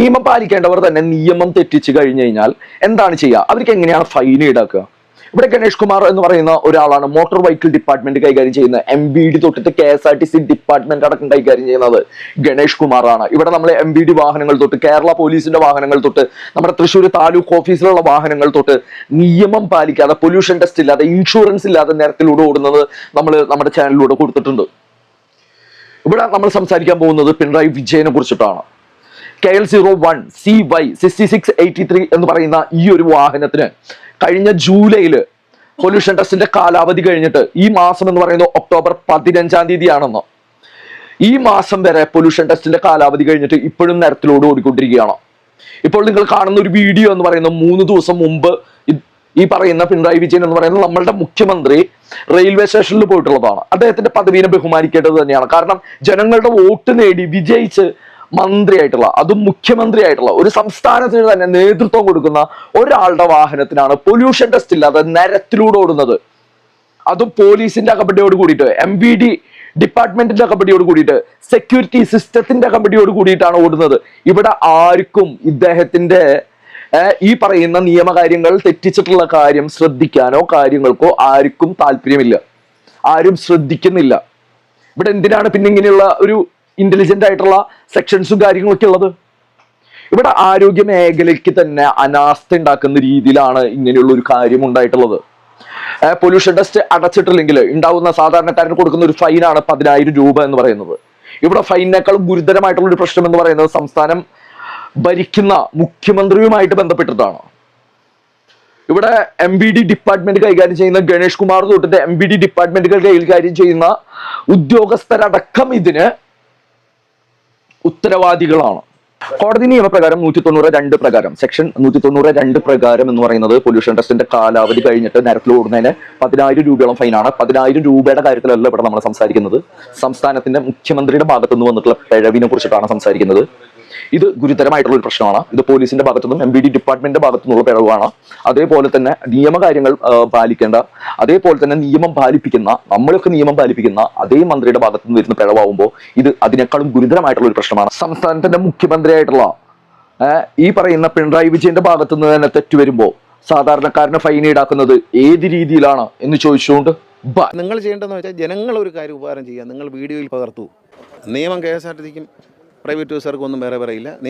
നിയമം പാലിക്കേണ്ടവർ തന്നെ നിയമം തെറ്റിച്ച് കഴിഞ്ഞു കഴിഞ്ഞാൽ എന്താണ് ചെയ്യുക അവർക്ക് എങ്ങനെയാണ് ഫൈൻ ഈടാക്കുക? ഇവിടെ ഗണേഷ് കുമാർ എന്ന് പറയുന്ന ഒരാളാണ് മോട്ടോർ വെഹിക്കിൾ ഡിപ്പാർട്ട്മെന്റ് കൈകാര്യം ചെയ്യുന്ന എം ബി ഡി തൊട്ടിട്ട് K S R T C department അടക്കം കൈകാര്യം ചെയ്യുന്നത് ഗണേഷ് കുമാറാണ്. ഇവിടെ നമ്മളെ എം ബി ഡി വാഹനങ്ങൾ തൊട്ട് കേരള പോലീസിന്റെ വാഹനങ്ങൾ തൊട്ട് നമ്മുടെ തൃശ്ശൂർ താലൂക്ക് ഓഫീസിലുള്ള വാഹനങ്ങൾ തൊട്ട് നിയമം പാലിക്കാതെ പൊല്യൂഷൻ ടെസ്റ്റ് ഇല്ലാതെ ഇൻഷുറൻസ് ഇല്ലാതെ നിരത്തിലൂടെ ഓടുന്നത് നമ്മൾ നമ്മുടെ ചാനലിലൂടെ കൊടുത്തിട്ടുണ്ട്. ഇവിടെ നമ്മൾ സംസാരിക്കാൻ പോകുന്നത് പിണറായി വിജയനെ കുറിച്ചിട്ടാണ്. K L zero one C Y sixty six eighty three എന്ന് പറയുന്ന ഈ ഒരു വാഹനത്തിന് കഴിഞ്ഞ ജൂലൈയിൽ പൊല്യൂഷൻ ടെസ്റ്റിന്റെ കാലാവധി കഴിഞ്ഞിട്ട് ഈ മാസം എന്ന് പറയുന്നത് ഒക്ടോബർ പതിനഞ്ചാം തീയതിയാണെന്ന്. ഈ മാസം വരെ പൊല്യൂഷൻ ടെസ്റ്റിന്റെ കാലാവധി കഴിഞ്ഞിട്ട് ഇപ്പോഴും നിരത്തിലോട് ഓടിക്കൊണ്ടിരിക്കുകയാണ്. ഇപ്പോൾ നിങ്ങൾ കാണുന്ന ഒരു വീഡിയോ എന്ന് പറയുന്നത് മൂന്ന് ദിവസം മുമ്പ് ഈ പറയുന്ന പിണറായി വിജയൻ എന്ന് പറയുന്നത് നമ്മളുടെ മുഖ്യമന്ത്രി റെയിൽവേ സ്റ്റേഷനിൽ പോയിട്ടുള്ളതാണ്. അദ്ദേഹത്തിന്റെ പദവിനെ ബഹുമാനിക്കേണ്ടത് തന്നെയാണ്. കാരണം ജനങ്ങളുടെ വോട്ട് നേടി വിജയിച്ച് മന്ത്രിയായിട്ടുള്ള അതും മുഖ്യമന്ത്രിയായിട്ടുള്ള ഒരു സംസ്ഥാനത്തിന് തന്നെ നേതൃത്വം കൊടുക്കുന്ന ഒരാളുടെ വാഹനത്തിനാണ് പൊല്യൂഷൻ ടെസ്റ്റ് ഇല്ലാതെ നരത്തിലൂടെ ഓടുന്നത്. അതും പോലീസിന്റെ അകമ്പടിയോട് കൂടിയിട്ട് എം ബി ഡി ഡിപ്പാർട്ട്മെന്റിന്റെ അകമ്പടിയോട് കൂടിയിട്ട് സെക്യൂരിറ്റി സിസ്റ്റത്തിന്റെ അകമ്പടിയോട് കൂടിയിട്ടാണ് ഓടുന്നത്. ഇവിടെ ആർക്കും ഇദ്ദേഹത്തിന്റെ ഈ പറയുന്ന നിയമകാര്യങ്ങൾ തെറ്റിച്ചിട്ടുള്ള കാര്യം ശ്രദ്ധിക്കാനോ കാര്യങ്ങൾക്കോ ആർക്കും താല്പര്യമില്ല. ആരും ശ്രദ്ധിക്കുന്നില്ല. ഇവിടെ എന്തിനാണ് പിന്നെ ഇങ്ങനെയുള്ള ഒരു ഇന്റലിജന്റ് ആയിട്ടുള്ള സെക്ഷൻസും കാര്യങ്ങളൊക്കെ ഉള്ളത്. ഇവിടെ ആരോഗ്യ മേഖലയ്ക്ക് തന്നെ അനാസ്ഥ ഉണ്ടാക്കുന്ന രീതിയിലാണ് ഇങ്ങനെയുള്ള ഒരു കാര്യം ഉണ്ടായിട്ടുള്ളത്. പൊല്യൂഷൻ ടെസ്റ്റ് അടച്ചിട്ടില്ലെങ്കിൽ ഉണ്ടാവുന്ന സാധാരണക്കാരന് കൊടുക്കുന്ന ഒരു ഫൈനാണ് പതിനായിരം രൂപ എന്ന് പറയുന്നത്. ഇവിടെ ഫൈനിനേക്കാളും ഗുരുതരമായിട്ടുള്ള ഒരു പ്രശ്നം എന്ന് പറയുന്നത് സംസ്ഥാനം ഭരിക്കുന്ന മുഖ്യമന്ത്രിയുമായിട്ട് ബന്ധപ്പെട്ടിട്ടാണ് ഇവിടെ എം ബി ഡി ഡിപ്പാർട്ട്മെന്റ് കൈകാര്യം ചെയ്യുന്ന ഗണേഷ് കുമാർ തൊട്ടിട്ട് എം ബി ഡി ഡിപ്പാർട്ട്മെന്റുകൾ കൈകാര്യം ചെയ്യുന്ന ഉദ്യോഗസ്ഥരടക്കം ഇതിന് ഉത്തരവാദികളാണ്. കോടതി നിയമപ്രകാരം നൂറ്റി തൊണ്ണൂറ് രണ്ട് പ്രകാരം സെക്ഷൻ നൂറ്റി തൊണ്ണൂറ് രണ്ട് പ്രകാരം എന്ന് പറയുന്നത് പൊല്യൂഷൻ ടെസ്റ്റിന്റെ കാലാവധി കഴിഞ്ഞിട്ട് നിരത്തിൽ ഓടുന്നതിന് പതിനായിരം രൂപയോളം ഫൈനാണ് പതിനായിരം രൂപയുടെ കാര്യത്തിലല്ല ഇവിടെ നമ്മൾ സംസാരിക്കുന്നത്. സംസ്ഥാനത്തിന്റെ മുഖ്യമന്ത്രിയുടെ ഭാഗത്തുനിന്ന് വന്നിട്ടുള്ള പിഴവിനെ കുറിച്ചിട്ടാണ് സംസാരിക്കുന്നത്. ഇത് ഗുരുതരമായിട്ടുള്ള ഒരു പ്രശ്നമാണ്. ഇത് പോലീസിന്റെ ഭാഗത്തു നിന്നും എം ബി ഡി ഡിപ്പാർട്ട്മെന്റിന്റെ ഭാഗത്തു നിന്നുള്ള പിഴവാണ് അതേപോലെ തന്നെ നിയമകാര്യങ്ങൾ പാലിക്കേണ്ട അതേപോലെ തന്നെ നിയമം പാലിപ്പിക്കുന്ന നമ്മളൊക്കെ നിയമം പാലിപ്പിക്കുന്ന അതേ മന്ത്രിയുടെ ഭാഗത്തു നിന്ന് വരുന്ന പിഴവാകുമ്പോൾ ഇത് അതിനേക്കാളും ഗുരുതരമായിട്ടുള്ള ഒരു പ്രശ്നമാണ്. സംസ്ഥാനത്തിന്റെ മുഖ്യമന്ത്രിയായിട്ടുള്ള ഈ പറയുന്ന പിണറായി വിജയന്റെ ഭാഗത്തു നിന്ന് തന്നെ തെറ്റ് വരുമ്പോൾ സാധാരണക്കാരന് ഫൈൻ ഈടാക്കുന്നത് ഏത് രീതിയിലാണ് എന്ന് ചോദിച്ചുകൊണ്ട് നിങ്ങൾ ചെയ്യേണ്ടതെന്ന് വെച്ചാൽ ജനങ്ങൾ ഒരു കാര്യം ഉപകാരം ചെയ്യുക. നിങ്ങൾ വീഡിയോയിൽ പകർത്തു. നിയമം കെ എസ് ആർ ടി സിക്കും പ്രൈവറ്റ് യൂസർക്കൊന്നും വേറെ പറയില്ല